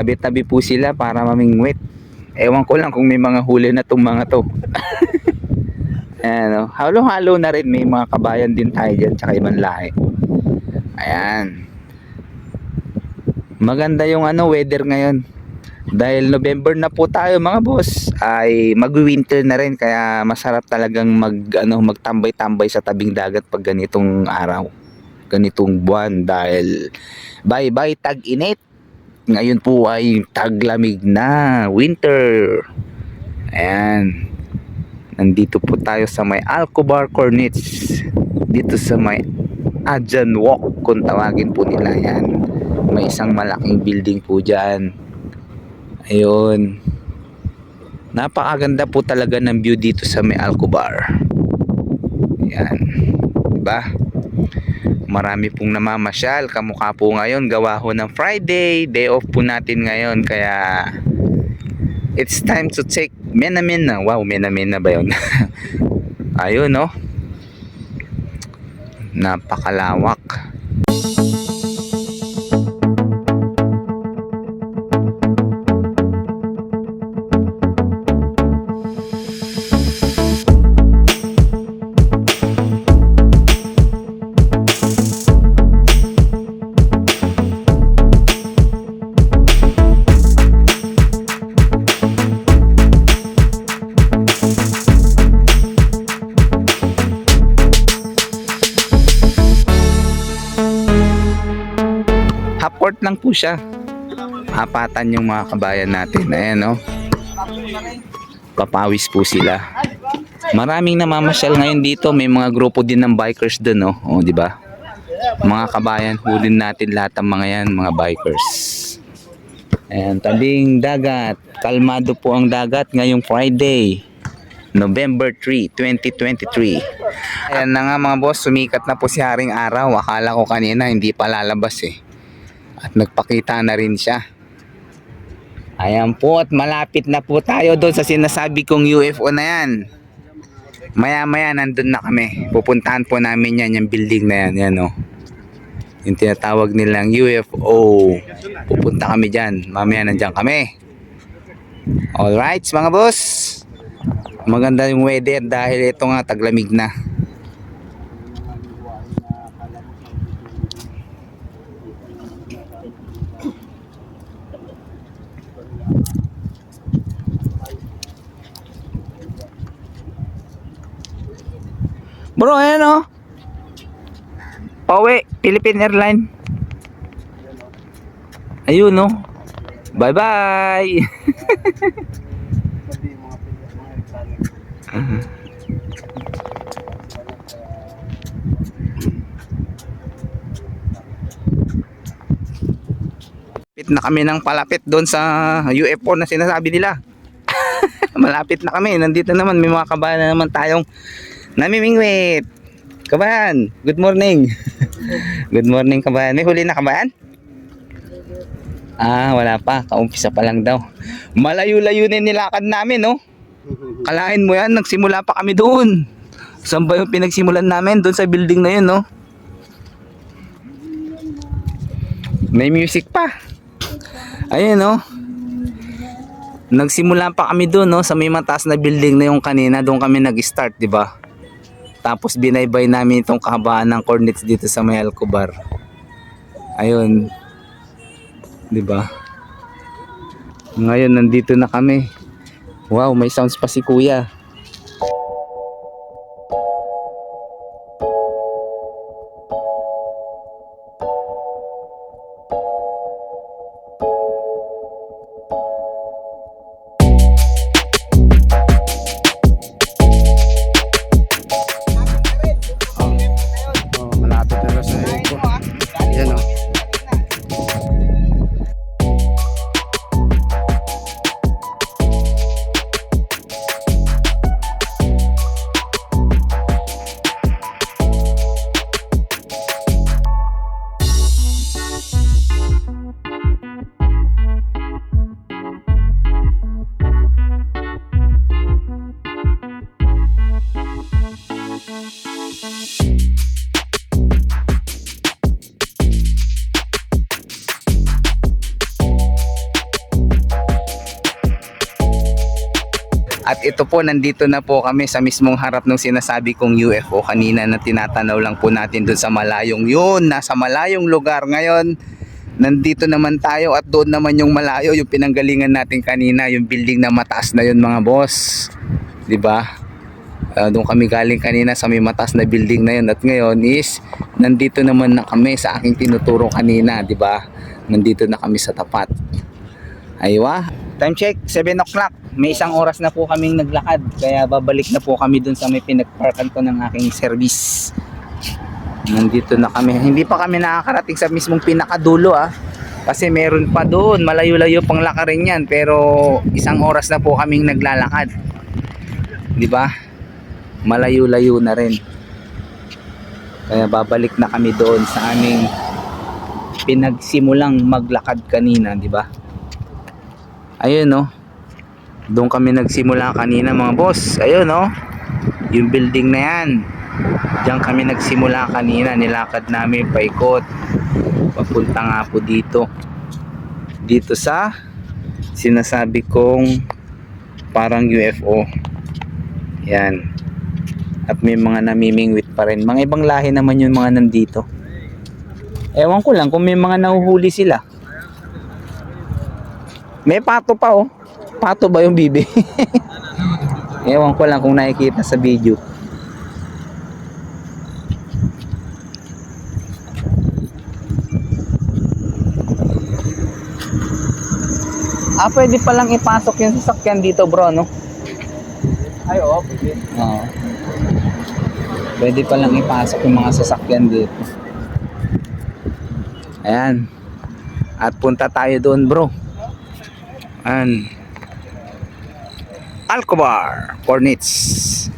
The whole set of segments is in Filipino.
Tabi-tabi po sila para mamingwit. Ewan ko lang kung may mga huli na itong mga to. Ayan, oh. halo-halo na rin. May mga kabayan din tayo dyan, tsaka ibang lahi. Ayan. Maganda yung ano, weather ngayon. Dahil November na po tayo mga boss, ay mag-winter na rin kaya masarap talagang mag ano magtambay-tambay sa tabing dagat pag ganitong araw. Ganitong buwan dahil bye-bye tag-init. Ngayon po ay taglamig na, winter. Ayan. Nandito po tayo sa may Alcobar Cornets. Dito sa may Adjan Walk kung tawagin po nila yan. May isang malaking building po dyan. Ayun. Napakaganda po talaga ng view dito sa may Alcobar. Yan. Diba? Marami pong namamasyal. Kamukha po ngayon. Gawa ho ng Friday. Day off po natin ngayon. Kaya it's time to take mena-mena. Wow, mena-mena ba yun? Ayun, no? Napakalawak. Lang po siya. Apatan yung mga kabayan natin. Ayan, no? Papawis po sila. Maraming namamasyal ngayon dito. May mga grupo din ng bikers dun, no? O, di ba? Mga kabayan, hulin natin lahat ng mga yan, mga bikers. Ayan, tabing dagat. Kalmado po ang dagat ngayong Friday. November 3, 2023. Ayan na nga mga boss, sumikat na po si Haring Araw. Akala ko kanina hindi pa lalabas eh. At nagpakita na rin siya. Ayan po at malapit na po tayo doon sa sinasabi kong UFO na yan. Maya maya nandun na kami. Pupuntahan po namin yan, yung building na yan. Yan o. Yung tinatawag nilang UFO. Pupunta kami dyan. Mamaya nandyan kami. Alright mga boss. Maganda yung weather dahil ito nga taglamig na. Bro, ayan o. Pauwi, Philippine Airline. Ayun no. Bye-bye. Malapit na kami ng palapit doon sa UFO na sinasabi nila. Malapit na kami. Nandito naman may mga kabayan na naman tayong namimingwit. Kabayan, good morning. good morning kabayan. May huli na kabayan? Ah, wala pa. Kaumpisa pa lang daw. Malayo-layo na nilakad namin, no? Kalain mo yan, nagsimula pa kami doon. Saan ba yung pinagsimulan namin? Doon sa building na yun, no? May music pa. Ayun, no? Nagsimula pa kami doon, no? Sa may mataas na building na yung kanina. Doon kami nag-start, di ba? Tapos binaybay namin itong kahabaan ng cornets dito sa may Alcobar. Ayun. Di ba? Ngayon, nandito na kami. Wow, may sounds pa si kuya. Ito po, nandito na po kami sa mismong harap ng sinasabi kong UFO kanina na tinatanaw lang po natin doon sa malayong yun. Nasa malayong lugar ngayon. Nandito naman tayo at doon naman yung malayo, yung pinanggalingan natin kanina, yung building na mataas na yun mga boss. 'Di ba? Ah, doon kami galing kanina sa may mataas na building na yun at ngayon is nandito naman na kami sa aking tinuturo kanina, 'di ba? Nandito na kami sa tapat. Aywa. Time check, 7 o'clock. May isang oras na po kaming naglakad. Kaya babalik na po kami dun sa may pinagparkan ko ng aking service. Nandito na kami. Hindi pa kami nakakarating sa mismong pinakadulo ah. Kasi meron pa doon. Malayo-layo pang lakarin yan. Pero isang oras na po kaming naglalakad. Di ba? Malayo-layo na rin. Kaya babalik na kami doon sa aming pinagsimulang maglakad kanina, di ba? Ayun no. Doon kami nagsimula kanina mga boss. Ayun no. Yung building na yan. Diyan kami nagsimula kanina. Nilakad namin paikot. Papunta nga po dito. Dito sa sinasabi kong parang UFO. Yan. At may mga namimingwit pa rin. Mga ibang lahi naman yung mga nandito. Ewan ko lang kung may mga nahuhuli sila. May pato pa oh. Pato ba yung bibi? Ewan ko lang kung nakikita sa video. Ah, pwede palang ipasok yung sasakyan dito bro, no? Ay, oo, pwede. Oo. Pwede palang ipasok yung mga sasakyan dito. Ayan. At punta tayo doon bro. Ayan. Alcobar. Cornets.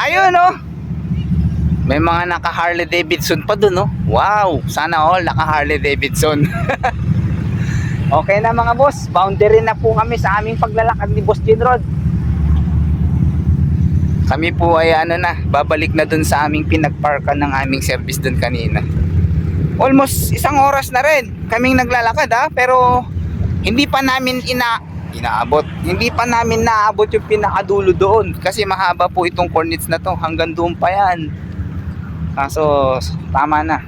Ayun oh. May mga naka Harley Davidson pa doon oh. Wow. Sana all naka Harley Davidson. okay na mga boss. Boundary na po kami sa aming paglalakad ni Boss Jinrod. Kami po ay ano na, babalik na dun sa aming pinagparkan ng aming service dun kanina. Almost isang oras na rin kaming naglalakad ha, pero hindi pa namin ina inaabot. Hindi pa namin naabot yung pinakadulo doon kasi mahaba po itong cornets na to, hanggang doon pa yan. Kaso tama na.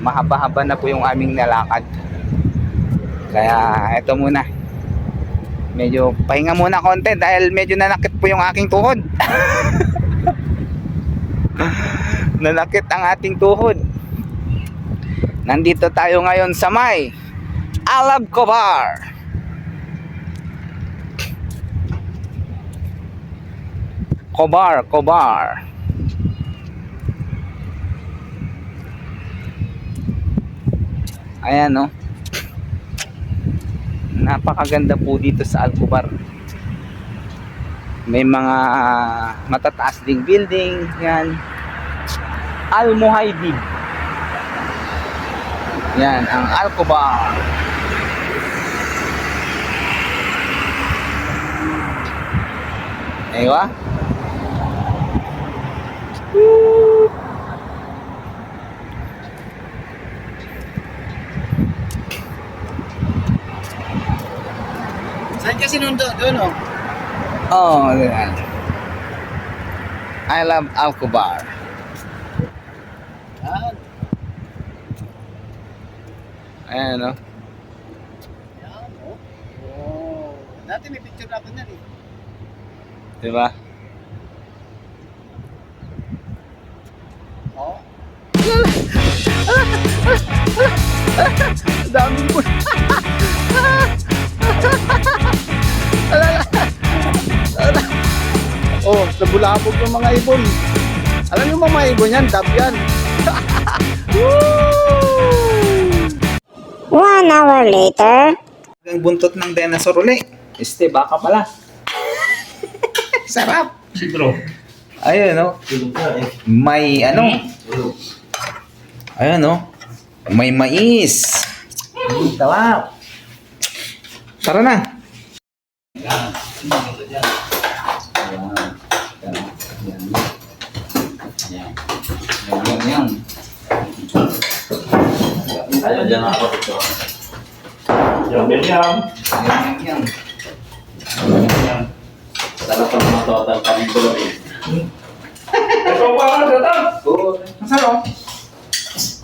Mahaba-haba na po yung aming nalakad. Kaya eto muna. Medyo pahinga muna konti dahil medyo nanakit po yung aking tuhod. nanakit ang ating tuhod. Nandito tayo ngayon sa may Alab Cobar. Cobar, Cobar. Ayan no. Napakaganda po dito sa Alcobar. May mga matataas ding building, yan. Al Muhaidib. Yan, ang Alcobar. Aywa. Saan kasi nung doon, doon, oh? Oh, yan. I love Alcobar. Yan. Ayan, no? Yan, oh. Oh. Dati may picture na ako niyan, eh. Diba? Oh. Dami mo. Oh, nabulabog yung mga ibon. Alam niyo mga ibon yan, dab yan. One hour later. Ang buntot ng dinosaur uli. Este, baka pala. Sarap. Siguro. Ayun, no? May ano? Ayun, no? May mais. Tawag. Tara na. Yan. Yan. Yan. Yan. Yan. Yan. Ayun, dyan ako dito. Yum, yum, yum. Yan, yan. Yum. Sarap ang mga total kami ko lang eh. Ito pa ka, datang. Oo. Masarap.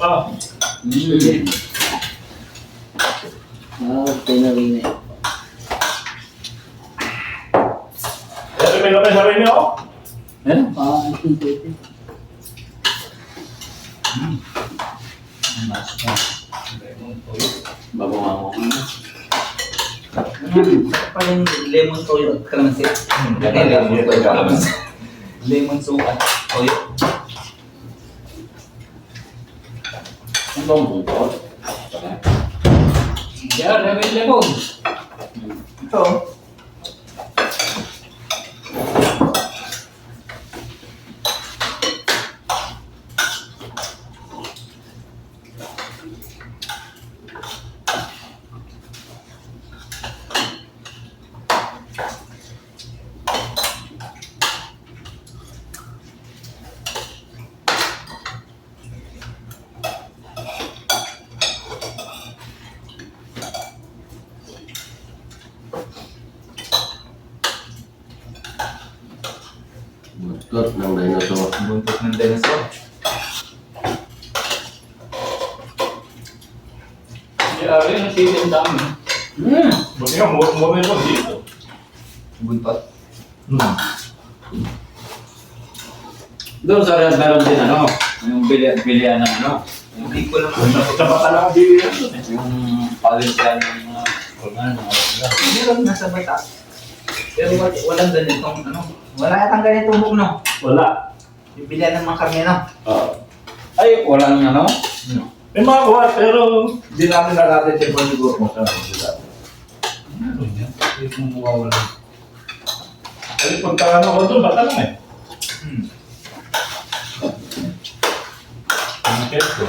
Oh. Ah, okay na rin eh. Ito may lapay sa rin niyo. Eh, ah? Mas pa. Bago nga mo. Pa yung lemon toyo at kalamansi. Lemon toyo at kalamansi. Lemon suka. Toyo. Ang bang bungkot? Yan, may lemon. Ito. Buntot ng dinosaur. Buntot ng dinosaur. Ang sisim dami. Hmm. Buti nga, mo- mo meron dito. Buntot. Hmm. Doon sa red meron din ano, yung bili bilian ng ano, Hindi ko lang Sa bata lang ang bili yan. yung palitan ng mga kulman, mga wala. Meron nasa bata. Pero wal- walang ganitong ano. Wala yatang ganitong book no. Wala. Bibilihan naman kami no. Oo. Ay, walang ano? May mga kuha, pero hindi namin nalatin siya kung siguro kung saan. Hindi natin. Ano yan? Hindi mo mawawala. Kasi pagka ano ko doon, bata lang eh. Hmm. Ang kesto.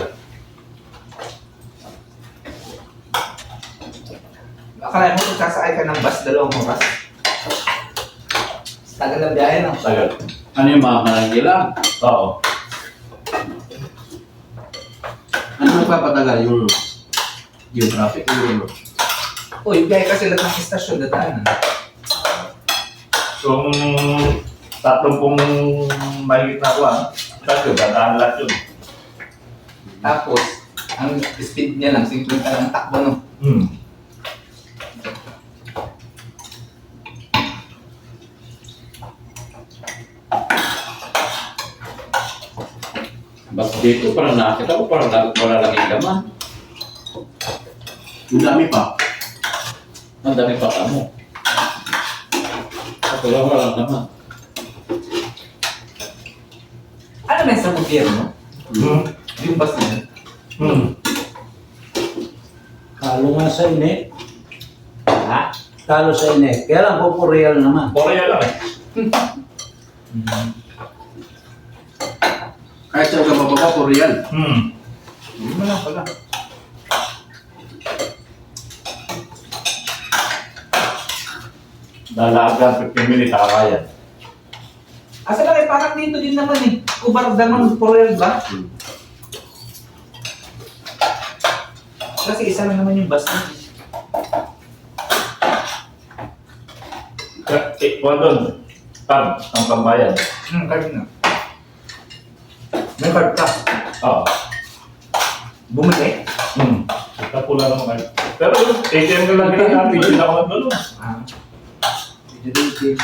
Akala mo sasakay ka ng bus dalawang oras. Tagal ng biyahe no. Tagal. Ano yung mga malanggi lang? Oo. Ano magpapatagal yung yung traffic yung Uy, biyahe kasi lahat ng istasyon dataan. Kung tatlong pong mahigit na kuha, kasi dadaan lahat yun. Tapos, ang speed niya lang, 50 lang takbo no. Hmm. Dito, parang nakita ko, parang lag- wala laging laman. Ang dami pa. Ang dami pa ka mo. At wala walang laman. Ano na sa gobyerno? Hmm. Yung bus na yun. Hmm. Talo nga sa init. Ha? Talo sa init. Kaya lang po real naman. Korea lang eh. Kahit saan ka mababa, real. Hmm. Hindi mo lang pala. Dalaga, 15 minutes, kakayan. Asa lang eh, parang dito din naman eh. Kubar naman Corel ba? Hmm. Kasi isa lang naman yung bus na. Eh, kuha doon. Tab, ang pambayan. Hmm, card na. May card ka. Oo. Bumalik? Hmm. Ito pula naman kayo. Pero ATM ka lang ginagawa, pili na ako doon. Ah. Kakanin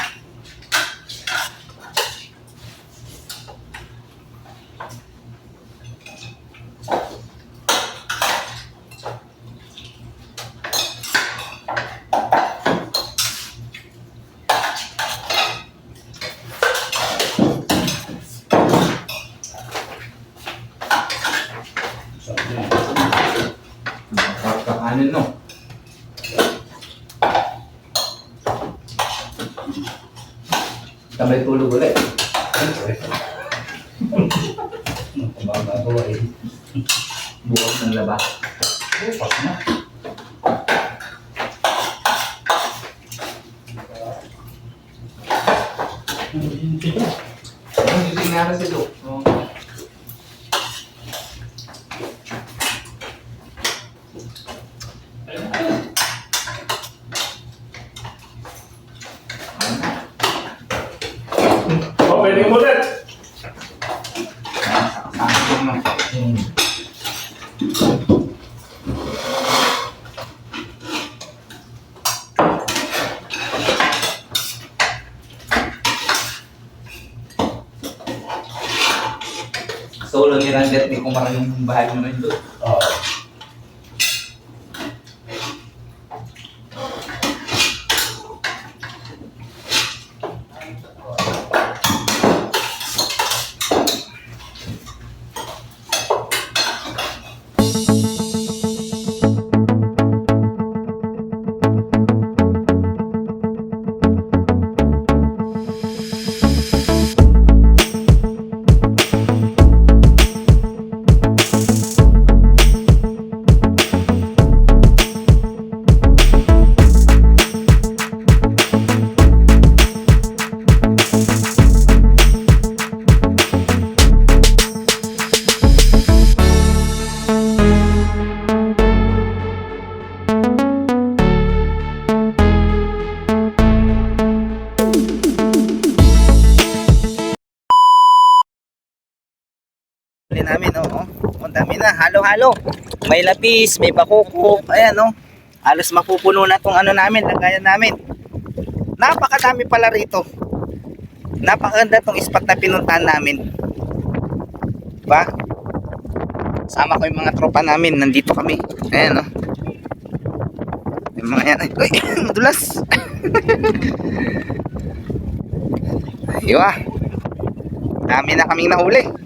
del no. Sampai 10 boleh. Kumara yung bahay mo rin halo-halo. May lapis, may bakukok, ayan, oh. Halos mapupuno na tong ano namin, lagayan namin. Napakadami pala rito. Napakaganda tong spot na pinuntahan namin. Diba? Sama ko yung mga tropa namin, nandito kami. Ayan, oh. Yung mga yan, uy, madulas. Aywa. Dami na kaming nahuli.